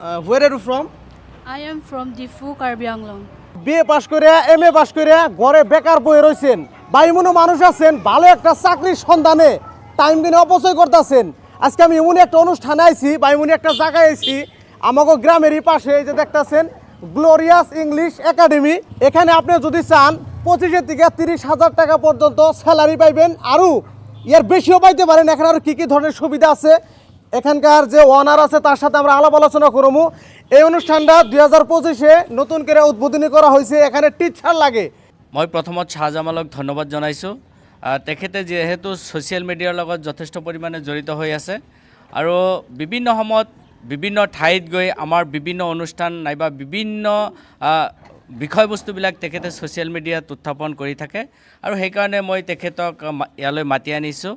Uh, where are you from? I am from Difu, Karbi Anglong. BA pass করে M এ পাশ করে ঘরে বেকার বয়ে রয়েছেন বাইমনো মানুষ আছেন ভালো একটা চাকরির সন্ধানে টাইম দিনে অপচয় করতেছেন। আজকে আমি এমনই একটা অনুষ্ঠানে আইছি বা এমনই একটা জায়গায় আইছি। আমাকে গ্রামেরই পাশে এই যে দেখতেছেন গ্লোরিয়াস ইংলিশ একাডেমি এখানে আপনি যদি চান পঁচিশের থেকে তিরিশ হাজার টাকা পর্যন্ত স্যালারি পাইবেন। আরও এর বেশিও পাইতে পারেন। এখানে আরও কী কী ধরনের সুবিধা আছে? এখানকার যে ওনার আছে, তার সাথে আমরা আলাপ আলোচনা করব এই অনুষ্ঠানটা দুই হাজার পঁচিশে নতুন করে উদ্বোধনী করা হয়েছে, এখানে টিচার লাগে। মই প্ৰথমত শ্বাহজামালক ধন্যবাদ জনাইছোঁ। তেখেতে যিহেতু ছ'চিয়েল মিডিয়াৰ লগত যথেষ্ট পৰিমাণে জড়িত হৈ আছে আৰু বিভিন্ন সময়ত বিভিন্ন ঠাইত গৈ আমাৰ বিভিন্ন অনুষ্ঠান নাইবা বিভিন্ন বিষয়বস্তুবিলাক তেখেতে ছ'চিয়েল মিডিয়াত উত্থাপন কৰি থাকে আৰু সেইকাৰণে মই তেখেতক ইয়ালৈ মাতি আনিছোঁ।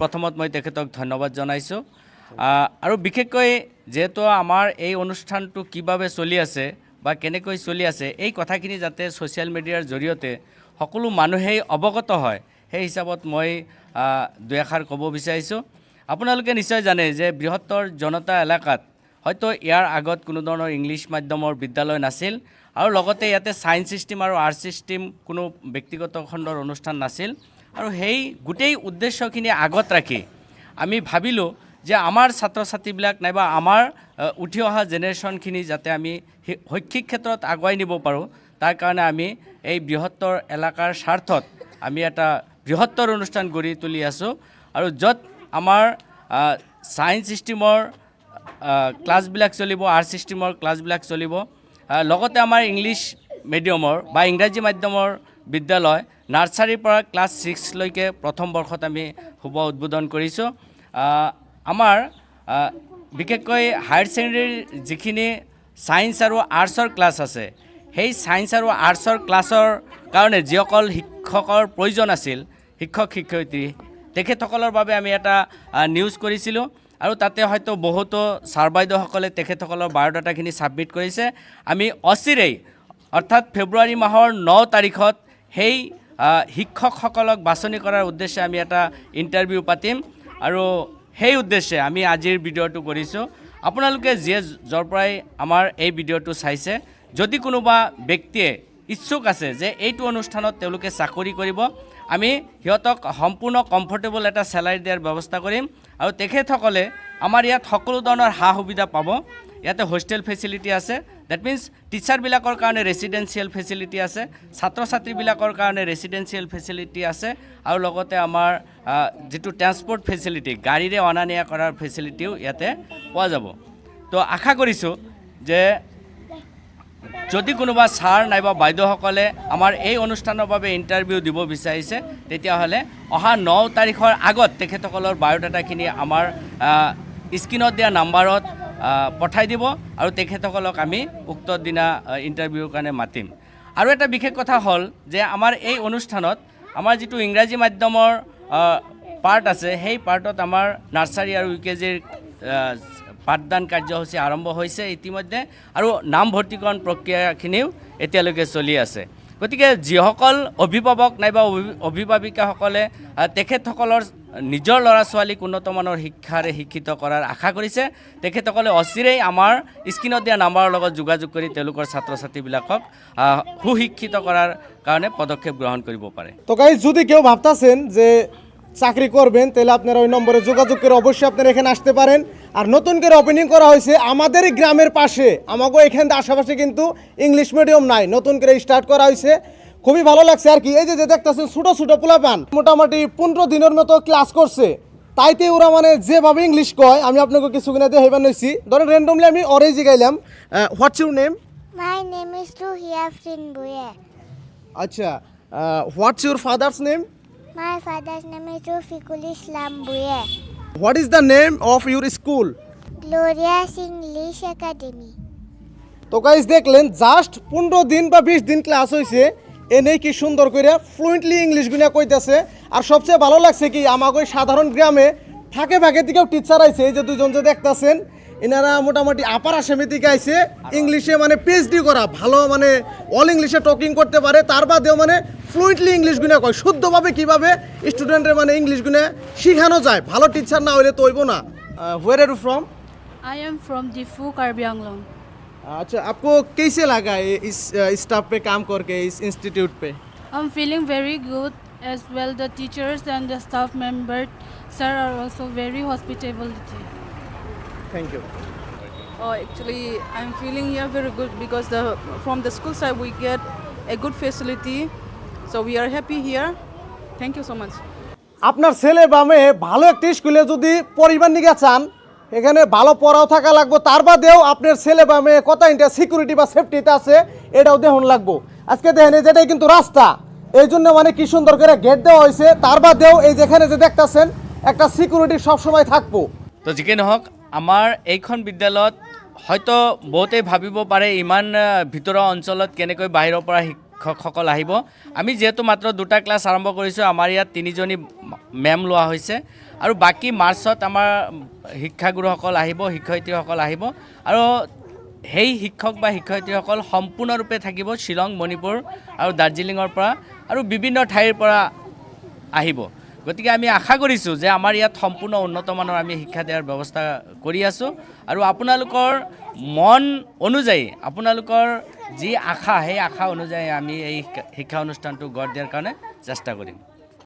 প্ৰথমত মই তেখেতক ধন্যবাদ জনাইছোঁ। আৰু বিশেষকৈ যিহেতু আমাৰ এই অনুষ্ঠানটো কিভাৱে চলি আছে বা কেনেকৈ চলি আছে, এই কথাখিনি যাতে ছ'চিয়েল মিডিয়াৰ জৰিয়তে সকলো মানুহেই অৱগত হয়, সেই হিচাপত মই দুই এষাৰ ক'ব বিচাৰিছোঁ। আপোনালোকে নিশ্চয় জানে যে বৃহত্তৰ জনতা এলেকাত হয়তো ইয়াৰ আগত কোনো ধৰণৰ ইংলিছ মাধ্যমৰ বিদ্যালয় নাছিল আৰু লগতে ইয়াতে ছায়েন্স ছিষ্টেম আৰু আৰ্টছ ছিষ্টেম কোনো ব্যক্তিগত খণ্ডৰ অনুষ্ঠান নাছিল। আৰু সেই গোটেই উদ্দেশ্যখিনি আগত ৰাখি আমি ভাবিলোঁ যে আমাৰ ছাত্ৰ ছাত্ৰীবিলাক নাইবা আমাৰ উঠি অহা জেনেৰেশ্যনখিনি যাতে আমি শৈক্ষিক ক্ষেত্ৰত আগুৱাই নিব পাৰোঁ, তাৰ কাৰণে আমি এই বৃহত্তৰ এলেকাৰ স্বাৰ্থত আমি এটা বৃহত্তৰ অনুষ্ঠান গঢ়ি তুলি আছোঁ আৰু য'ত আমাৰ ছায়েন্স ছিষ্টেমৰ ক্লাছবিলাক চলিব আৰ্ট ছিষ্টেমৰ ক্লাছবিলাক চলিব লগতে আমাৰ ইংলিছ মিডিয়ামৰ বা ইংৰাজী মাধ্যমৰ বিদ্যালয়, নাৰ্চাৰীৰ পৰা ক্লাছ ছিক্সলৈকে প্ৰথম বৰ্ষত আমি শুভ উদ্বোধন কৰিছোঁ। আমাৰ বিশেষকৈ হায়াৰ ছেকেণ্ডেৰীৰ যিখিনি ছায়েন্স আৰু আৰ্টছৰ ক্লাছ আছে, সেই ছায়েন্স আৰু আৰ্টছৰ ক্লাছৰ কাৰণে যিসকল শিক্ষকৰ প্ৰয়োজন আছিল, শিক্ষক শিক্ষয়িত্ৰী, তেখেতসকলৰ বাবে আমি এটা নিউজ কৰিছিলোঁ আৰু তাতে হয়তো বহুতো ছাৰ বাইদেউসকলে তেখেতসকলৰ বায়'ডাটাখিনি ছাবমিট কৰিছে। আমি অচিৰেই, অৰ্থাৎ ফেব্ৰুৱাৰী মাহৰ ন তাৰিখত সেই শিক্ষকসকলক বাছনি কৰাৰ উদ্দেশ্যে আমি এটা ইণ্টাৰভিউ পাতিম আৰু সেই উদ্দেশ্যে আমি আজিৰ ভিডিঅ'টো কৰিছোঁ। আপোনালোকে যিয়ে য'ৰ পৰাই আমাৰ এই ভিডিঅ'টো চাইছে, যদি কোনোবা ব্যক্তিয়ে ইচ্ছুক আছে যে এইটো অনুষ্ঠানত তেওঁলোকে চাকৰি কৰিব, আমি সিহঁতক সম্পূৰ্ণ কমফৰ্টেবল এটা চেলাৰী দিয়াৰ ব্যৱস্থা কৰিম আৰু তেখেতসকলে আমাৰ ইয়াত সকলো ধৰণৰ সা সুবিধা পাব। ইয়াতে হোষ্টেল ফেচিলিটি আছে ডেট মিনছ টিচাৰবিলাকৰ কাৰণে ৰেচিডেঞ্চিয়েল ফেচিলিটি আছে ছাত্ৰ ছাত্ৰীবিলাকৰ কাৰণে ৰেচিডেঞ্চিয়েল ফেচিলিটি আছে, আৰু লগতে আমাৰ যিটো ট্ৰেন্সপৰ্ট ফেচিলিটি গাড়ীৰে অনা নিয়া কৰাৰ ফেচিলিটিও ইয়াতে পোৱা যাব। তো আশা কৰিছোঁ যে যদি কোনোবা ছাৰ নাইবা বাইদেউসকলে আমাৰ এই অনুষ্ঠানৰ বাবে ইণ্টাৰভিউ দিব বিচাৰিছে, তেতিয়াহ'লে অহা ন তাৰিখৰ আগত তেখেতসকলৰ বায়'ডাটাখিনি আমাৰ স্ক্ৰীণত দিয়া নাম্বাৰত পঠাই দিব আৰু তেখেতসকলক আমি উক্ত দিনা ইণ্টাৰভিউৰ কাৰণে মাতিম। আৰু এটা বিশেষ কথা হ'ল যে আমাৰ এই অনুষ্ঠানত আমাৰ যিটো ইংৰাজী মাধ্যমৰ পাৰ্ট আছে। সেই পাৰ্টত আমাৰ নাৰ্চাৰী আৰু ইউ কে জিৰ পাঠদান কাৰ্যসূচী আৰম্ভ হৈছে ইতিমধ্যে আৰু নামভৰ্তিকৰণ প্ৰক্ৰিয়াখিনিও এতিয়ালৈকে চলি আছে। গতিকে যিসকল অভিভাৱক নাইবা অভি- অভিভাৱিকাসকলে তেখেতসকলৰ নিজৰ ল'ৰা ছোৱালীক উন্নতমানৰ শিক্ষাৰে শিক্ষিত কৰাৰ আশা কৰিছে। তেখেতসকলে অচিৰেই আমাৰ স্ক্ৰীণত দিয়া নাম্বাৰৰ লগত যোগাযোগ কৰি তেওঁলোকৰ ছাত্ৰ ছাত্ৰীবিলাকক সুশিক্ষিত কৰাৰ কাৰণে পদক্ষেপ গ্ৰহণ কৰিব পাৰে। তো যদি কেউ ভাবতাছেন যে চাকরি করবেন তাহলে আপনারা ওই নম্বরে যোগাযোগ করে অবশ্যই আপনারা এখানে আসতে পারেন। আর নতুন করে ওপেনিং করা হয়েছে আমাদের গ্রামের পাশে। আমাকেও এখান আশেপাশে কিন্তু ইংলিশ মিডিয়াম নাই। নতুন করে স্টার্ট করা হয়েছে। খুবই ভালো লাগছে আর কি। এই যে দেখতেছেন ছোটো ছোটো পোলাপান। মোটামুটি পনেরো দিনের মতো ক্লাস করছে। তাইতে ওরা মানে যেভাবে ইংলিশ কয় আমি আপনাকে কিছু কিনা দিয়ে হেবান হয়েছি ধরেন র্যান্ডমলি আমি অরেই জিগাইলাম। What's your name my name is Ruhia Frinbuye. আচ্ছা what's your father's name My father's name is Rufikul Islam Buye. What is the name of your school Gloria's English Academy. তো guys দেখলেন just পনেরো দিন বা বিশ দিন class হয়েছে এনে কি সুন্দর করে ফ্লুয়েন্টলি ইংলিশ গুনা কইতেছে। আর সবচেয়ে ভালো লাগছে কি আমাকে সাধারণ গ্রামে ফাঁকে ফাঁকে দিকেও টিচার আইছে এই যে দুজন যে দেখতাছেন এনারা মোটামুটি আপার আসামি থেকে আইছে ইংলিশে মানে পিএইচডি করা ভালো মানে অল ইংলিশে টকিং করতে পারে তার বাদেও মানে ফ্লুয়েন্টলি ইংলিশ গুনা কয় শুদ্ধভাবে কীভাবে স্টুডেন্টের মানে ইংলিশ গুনা শিখানো যায় ভালো টিচার না হইলে তো হইব না। Where are from I am from Diffu, Karbi Anglong. अच्छा आपको कैसे लगा ये इस स्टाफ पे काम करके इस इंस्टीट्यूट पे I'm feeling very good as well. The teachers and the staff members, sir, are also very hospitable. Thank you Oh, actually, I'm feeling here very good because the from the school side we get a good facility, so we are happy here. Thank you so much. আপনার ছেলে বা মেয়ে ভালো একটা স্কুলে যদি পরিবার নিয়ে চান এখানে ভালো পড়াও থাকা লাগবো তার বাদেও আপনার ছেলে বা মেয়ে কত ইন্টা সিকিউরিটি বা সেফটিতে আছে, এটাও দেখুন লাগবো। আজকে দেখেন যেটাই কিন্তু রাস্তা, এই জন্য মানে কি সুন্দর করে গেট দেওয়া হয়েছে তার বাদেও এই যেখানে যে দেখতাছেন, একটা সিকিউরিটি সবসময় থাকব। তো যিকি নহওক আমাৰ এইখন বিদ্যালয়ত হয়তো বহুতেই ভাবিব পাৰে ইমান ভিতৰুৱা অঞ্চলত কেনেকৈ বাহিৰৰ পৰা শিক্ষকসকল আহিব। আমি যিহেতু মাত্ৰ দুটা ক্লাছ আৰম্ভ কৰিছোঁ, আমাৰ ইয়াত তিনিজনী মেম লোৱা হৈছে। আৰু বাকী মাৰ্চত আমাৰ শিক্ষাগুৰুসকল আহিব, শিক্ষয়িত্ৰীসকল আহিব। আৰু সেই শিক্ষক বা শিক্ষয়িত্ৰীসকল সম্পূৰ্ণৰূপে থাকিব শ্বিলং, মণিপুৰ আৰু দাৰ্জিলিঙৰ পৰা আৰু বিভিন্ন ঠাইৰ পৰা আহিব। গতিকে আমি আশা কৰিছোঁ যে আমাৰ ইয়াত সম্পূৰ্ণ উন্নতমানৰ আমি শিক্ষা দিয়াৰ ব্যৱস্থা কৰি আছোঁ। আৰু আপোনালোকৰ মন অনুযায়ী, আপোনালোকৰ যি আশা সেই আশা অনুযায়ী আমি এই শিক্ষা- অনুষ্ঠানটো গঢ় দিয়াৰ কাৰণে চেষ্টা কৰিম